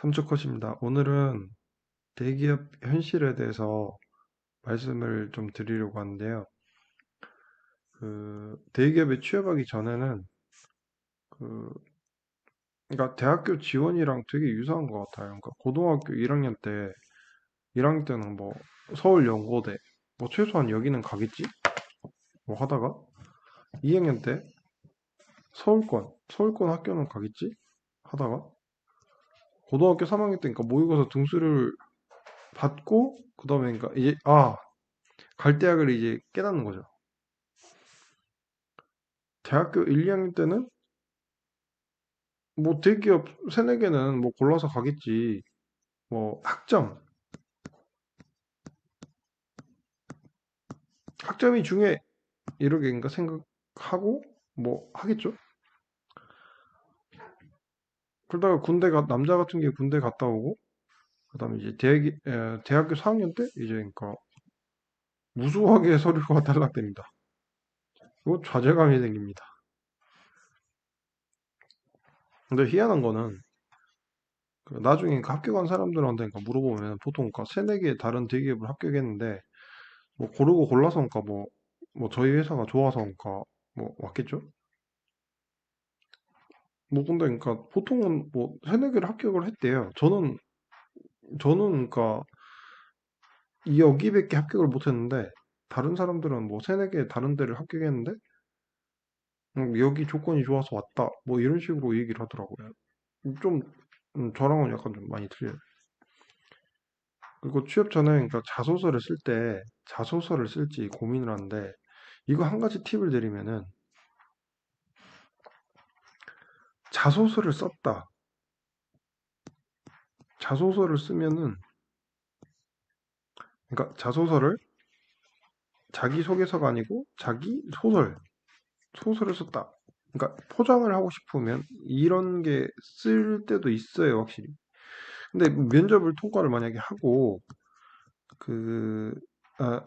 삼초컷입니다. 오늘은 대기업 현실에 대해서 말씀을 좀 드리려고 하는데요. 그 대기업에 취업하기 전에는 그 그러니까 대학교 지원이랑 되게 유사한 것 같아요. 그러니까 고등학교 1학년 때 1학년 때는 뭐 서울 연고대 뭐 최소한 여기는 가겠지? 뭐 하다가 2학년 때 서울권 서울권 학교는 가겠지? 하다가 고등학교 3학년 때니까 모의고사 등수를 받고 그 다음에 그러니까 이제 아 갈 대학을 이제 깨닫는 거죠. 대학교 1, 2학년 때는 뭐 대기업 세네 개는 뭐 골라서 가겠지. 뭐 학점 학점이 중에 이렇게인가 생각하고 뭐 하겠죠. 그러다가 군대 가 남자 같은 게 군대 갔다 오고 그다음에 이제 대학 에, 대학교 4학년 때 이제 그러니까 무수하게 서류가 탈락됩니다. 이거 좌절감이 생깁니다. 근데 희한한 거는 그 나중에 그 합격한 사람들한테 그러니까 물어보면 보통 그러니까 세네 개 다른 대기업을 합격했는데 뭐 고르고 골라서 그러니까 뭐, 뭐 저희 회사가 좋아서 그러니까 뭐 왔겠죠? 뭐 근데 그러니까 보통은 뭐 개를 합격을 했대요. 저는 저는 그러니까 여기밖에 합격을 못했는데 다른 사람들은 뭐개 다른 데를 합격했는데 음, 여기 조건이 좋아서 왔다. 뭐 이런 식으로 얘기를 하더라고요. 좀 음, 저랑은 약간 좀 많이 틀려요. 그리고 취업 전에 그러니까 자소서를 쓸 때 자소서를 쓸지 고민을 하는데 이거 한 가지 팁을 드리면은 자소서를 썼다. 자소서를 쓰면은 그러니까 자소서를 자기 소개서가 아니고 자기 소설 소설을 썼다. 그러니까 포장을 하고 싶으면 이런 게 쓸 때도 있어요, 확실히. 근데 면접을 통과를 만약에 하고 그 아,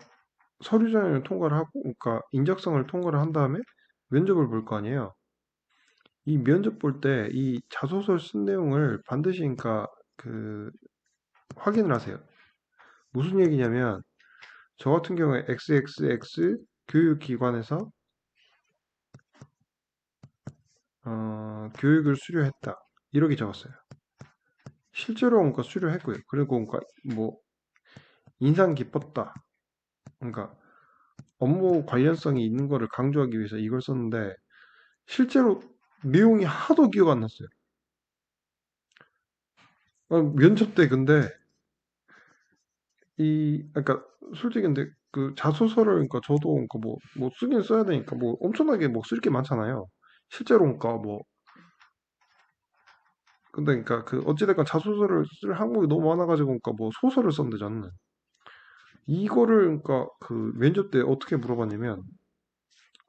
서류전을 통과를 하고 그러니까 인적성을 통과를 한 다음에 면접을 볼 거 아니에요. 이 면접 볼 때 이 자소서 쓴 내용을 반드시 그러니까 그 확인을 하세요. 무슨 얘기냐면 저 같은 경우에 XXX 교육기관에서 어, 교육을 수료했다. 이렇게 적었어요. 실제로 그러니까 수료했고요. 그리고 그러니까 뭐 인상 깊었다. 그러니까 업무 관련성이 있는 거를 강조하기 위해서 이걸 썼는데 실제로 내용이 하도 기억 안 났어요. 어, 면접 때 근데 이 그러니까 솔직히 근데 그 자소서를 그러니까 저도 그러니까 뭐, 뭐 쓰긴 써야 되니까 뭐 엄청나게 뭐 쓸 게 많잖아요. 실제로 그러니까 뭐 근데 그러니까 그 어찌됐건 자소서를 쓸 항목이 너무 많아가지고 그러니까 뭐 소설을 썼는데 저는 이거를 그러니까 그 면접 때 어떻게 물어봤냐면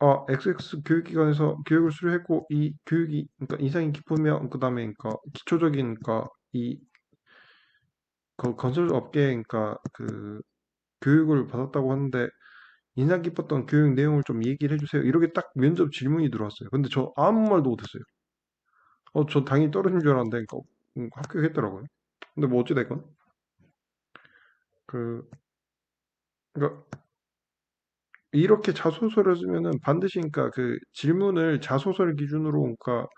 아 XX 교육기관에서 교육을 수료했고 이 교육이 그러니까 인상이 깊으며 그다음에 그러니까 기초적인 그러니까 이 그 건설 업계에 그러니까 그 교육을 받았다고 하는데 인상 깊었던 교육 내용을 좀 얘기를 해주세요. 이렇게 딱 면접 질문이 들어왔어요. 근데 저 아무 말도 못했어요. 어, 저 당연히 떨어진 줄 알았는데, 그러니까 음, 합격했더라고요. 근데 뭐 어찌됐건. 그, 그러니까 이렇게 자소서를 쓰면은 반드시 그러니까 그 질문을 자소서를 기준으로 그러니까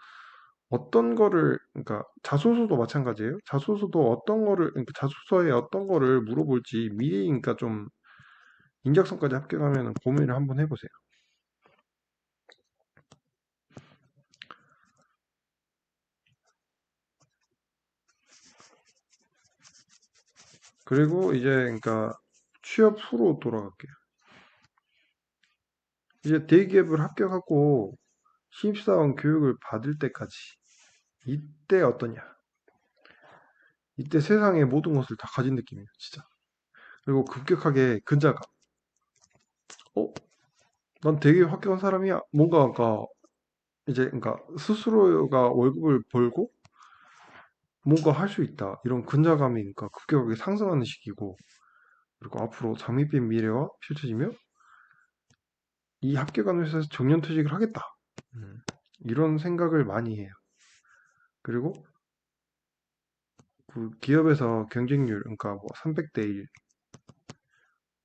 어떤 거를 그러니까 자소서도 마찬가지예요. 자소서도 어떤 거를 그러니까 자소서에 어떤 거를 물어볼지 미리 그러니까 좀 인적성까지 합격하면 고민을 한번 해보세요. 그리고 이제 그러니까 취업 후로 돌아갈게요. 이제 대기업을 합격하고 신입사원 교육을 받을 때까지 이때 어떠냐? 이때 세상의 모든 것을 다 가진 느낌이에요, 진짜. 그리고 급격하게 근자감. 어? 난 되게 합격한 사람이야. 뭔가 그러니까 이제 그러니까 스스로가 월급을 벌고 뭔가 할 수 있다. 이런 근자감이 그러니까 급격하게 상승하는 시기고 그리고 앞으로 장밋빛 미래가 펼쳐지며 이 합격한 회사에서 정년퇴직을 하겠다. 음, 이런 생각을 많이 해요. 그리고 그 기업에서 경쟁률, 그러니까 뭐 300대 1,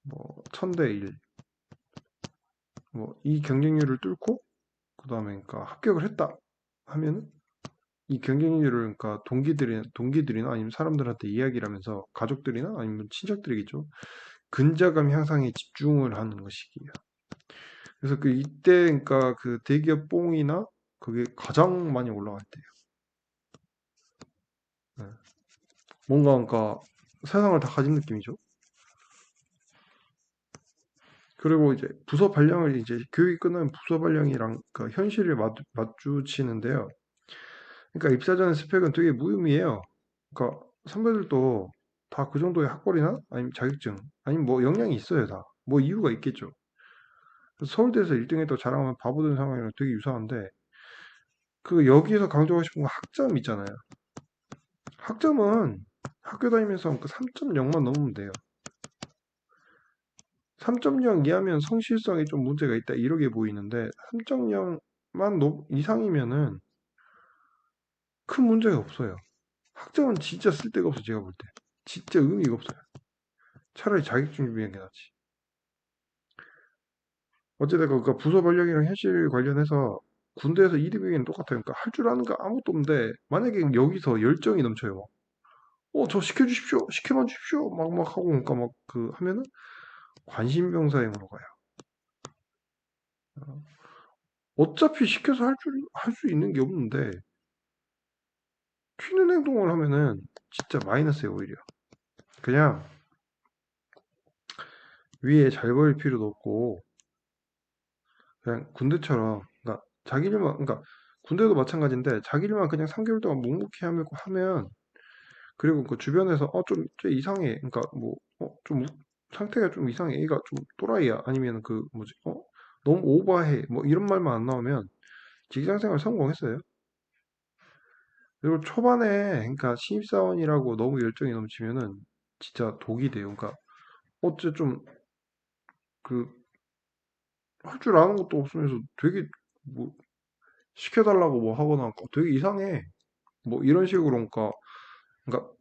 뭐 1000대 1, 뭐 이 경쟁률을 뚫고 그 다음에 그러니까 합격을 했다 하면은 이 경쟁률을 그러니까 동기들이 동기들이나 아니면 사람들한테 이야기를 하면서 가족들이나 아니면 친척들이겠죠. 근자감 향상에 집중을 하는 것이기요. 그래서 그 이때 그러니까 그 대기업 뽕이나 그게 가장 많이 올라갈 때예요. 네. 뭔가 그러니까 세상을 다 가진 느낌이죠. 그리고 이제 부서 발령을 이제 교육이 끝나면 부서 발령이랑 그 현실을 마주, 마주치는데요. 그러니까 입사 전 스펙은 되게 무의미해요. 그러니까 선배들도 다 그 정도의 학벌이나 아니면 자격증 아니면 뭐 역량이 있어요 다. 뭐 이유가 있겠죠. 서울대에서 1등 했다고 자랑하면 바보 된 상황이랑 되게 유사한데 그 여기에서 강조하고 싶은 건 학점 있잖아요. 학점은 학교 다니면서 그 3.0만 넘으면 돼요. 3.0 이하면 성실성에 좀 문제가 있다 이렇게 보이는데 3.0만 이상이면은 큰 문제가 없어요. 학점은 진짜 쓸데가 없어 제가 볼 때. 진짜 의미가 없어요. 차라리 자격증 준비하는 게 낫지. 어쨌든 그 부서 발령이랑 현실 관련해서 군대에서 이등병이는 똑같아요. 그러니까 할 줄 아는 거 아무것도 없는데 만약에 여기서 열정이 넘쳐요. 어, 저 시켜주십시오. 시켜만 주십시오. 막, 막 하고, 그러니까 막, 그, 하면은, 관심병사행으로 가요. 어, 어차피 시켜서 할 줄, 할 수 있는 게 없는데, 튀는 행동을 하면은, 진짜 마이너스예요, 오히려. 그냥, 위에 잘 보일 필요도 없고, 그냥 군대처럼, 그러니까, 자기 일만, 그러니까, 군대도 마찬가지인데, 자기 일만 그냥 3개월 동안 묵묵히 하면, 하면 그리고 그 주변에서 어좀 이상해. 그러니까 뭐어좀 상태가 좀 이상해. 애가 좀 또라이야. 아니면 그 뭐지? 어 너무 오버해. 뭐 이런 말만 안 나오면 직장 생활 성공했어요. 그리고 초반에 그러니까 신입사원이라고 너무 열정이 넘치면은 진짜 독이 돼요. 그러니까 어째 좀그 할 줄 아는 것도 없으면서 되게 뭐 시켜달라고 뭐 하거나 되게 이상해. 뭐 이런 식으로 그러니까 그러니까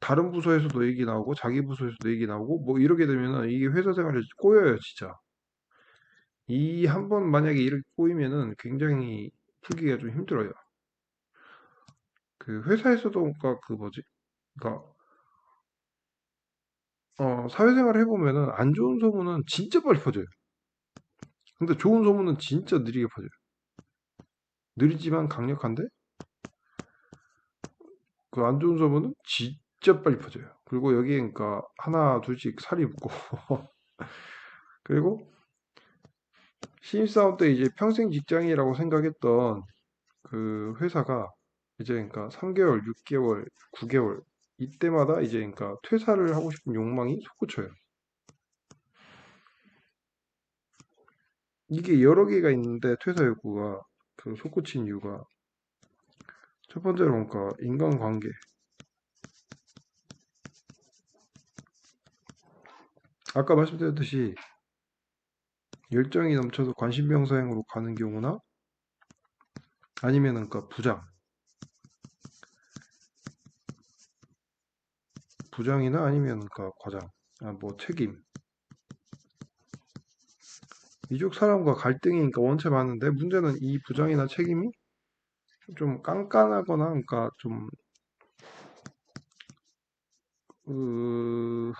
다른 부서에서도 얘기 나오고 자기 부서에서도 얘기 나오고 뭐 이러게 되면은 이게 회사 생활에 꼬여요 진짜. 이 한 번 만약에 이렇게 꼬이면은 굉장히 풀기가 좀 힘들어요. 그 회사에서도 그러니까 그 뭐지? 그러니까 어 사회생활 해보면은 안 좋은 소문은 진짜 빨리 퍼져요 근데 좋은 소문은 진짜 느리게 퍼져요. 느리지만 강력한데? 그 안 좋은 소문은 진짜 빨리 퍼져요. 그리고 여기 그러니까 하나 둘씩 살이 붙고. 그리고 신입사원 때 이제 평생 직장이라고 생각했던 그 회사가 이제 그러니까 3개월, 6개월, 9개월 이때마다 이제 그러니까 퇴사를 하고 싶은 욕망이 솟구쳐요. 이게 여러 개가 있는데 퇴사 욕구가 그 솟구친 이유가 첫 번째로 그러니까 인간관계. 아까 말씀드렸듯이 열정이 넘쳐서 관심병사행으로 가는 경우나 아니면은 그 부장. 부장이나 아니면 그 과장. 아, 뭐 책임 이쪽 사람과 갈등이니까 원체 많은데 문제는 이 부장이나 책임이 좀 깐깐하거나 그러니까 좀 그,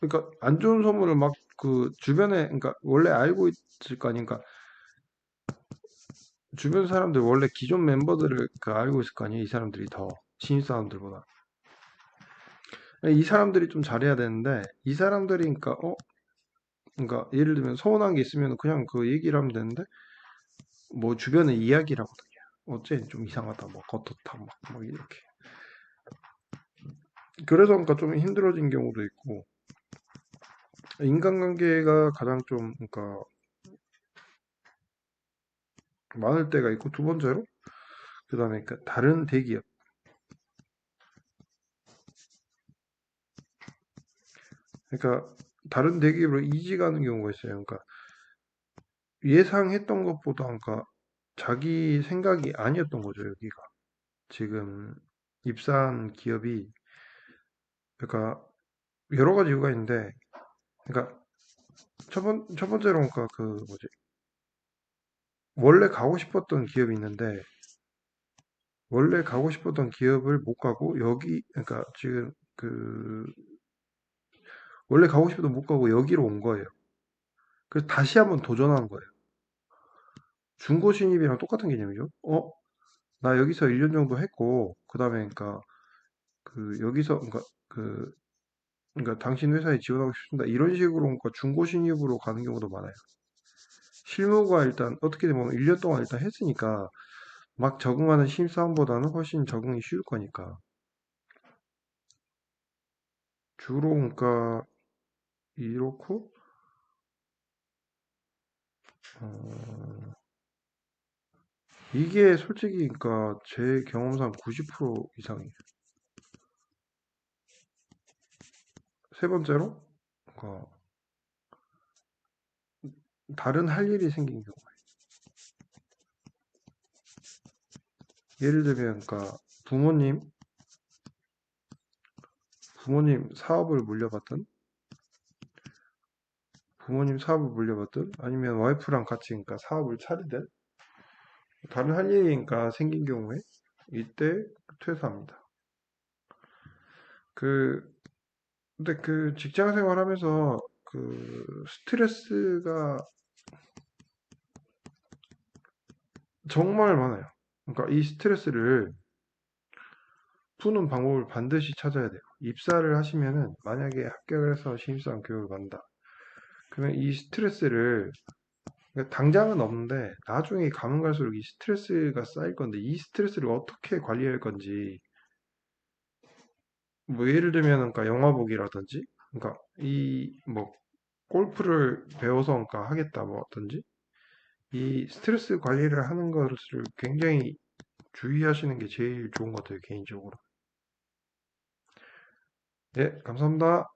그러니까 안 좋은 소문을 막 그 주변에 그러니까 원래 알고 있을 거 아니까 주변 사람들 원래 기존 멤버들을 그 알고 있을 거 아니에요 이 사람들이 더. 신입 사람들보다. 이 사람들이 좀 잘해야 되는데 이 사람들이 그러니까 어 그러니까 예를 들면 서운한 게 있으면 그냥 그 얘기를 하면 되는데 뭐 주변에 이야기를 하거든요. 어째 좀 이상하다 뭐 겉옷다 막, 막 이렇게. 그래서 그러니까 좀 힘들어진 경우도 있고. 인간관계가 가장 좀 그러니까 많을 때가 있고 두 번째로 그 다음에 그러니까 다른 대기업. 그러니까 다른 대기업으로 이직 가는 경우가 있어요. 그러니까 예상했던 것보다 그러니까 자기 생각이 아니었던 거죠, 여기가. 지금 입사한 기업이 그러니까 여러 가지 이유가 있는데 그러니까 첫 번, 첫 번째로 그러니까 그 뭐지 원래 가고 싶었던 기업이 있는데 원래 가고 싶었던 기업을 못 가고 여기 그러니까 지금 그 원래 가고 싶어도 못 가고 여기로 온 거예요. 그래서 다시 한번 도전하는 거예요. 중고 신입이랑 똑같은 개념이죠. 어? 나 여기서 1년 정도 했고 그 다음에 그러니까 그 여기서 그러니까 그 그러니까 당신 회사에 지원하고 싶습니다. 이런 식으로 그러니까 중고 신입으로 가는 경우도 많아요. 실무가 일단 어떻게 보면 1년 동안 일단 했으니까 막 적응하는 신입사원보다는 훨씬 적응이 쉬울 거니까. 주로 그러니까 이렇고 어, 이게 솔직히 그러니까 제 경험상 90% 이상이에요. 세 번째로 그러니까 다른 할 일이 생긴 경우. 예를 들면 그러니까 부모님 부모님 사업을 물려받든 부모님 사업을 물려받든 아니면 와이프랑 같이 그러니까 사업을 차리든 다른 할 일이니까 생긴 경우에 이때 퇴사합니다. 그 근데 그 직장 생활하면서 그 스트레스가 정말 많아요. 그러니까 이 스트레스를 푸는 방법을 반드시 찾아야 돼요. 입사를 하시면은 만약에 합격을 해서 신입사원 교육을 받는다. 그러면 이 스트레스를 그러니까 당장은 없는데 나중에 가면 갈수록 이 스트레스가 쌓일 건데 이 스트레스를 어떻게 관리할 건지 뭐 예를 들면 그러니까 영화 보기라든지 그러니까 이 뭐 골프를 배워서 그러니까 하겠다 뭐든지 이 스트레스 관리를 하는 것을 굉장히 주의하시는 게 제일 좋은 것 같아요 개인적으로. 네, 감사합니다.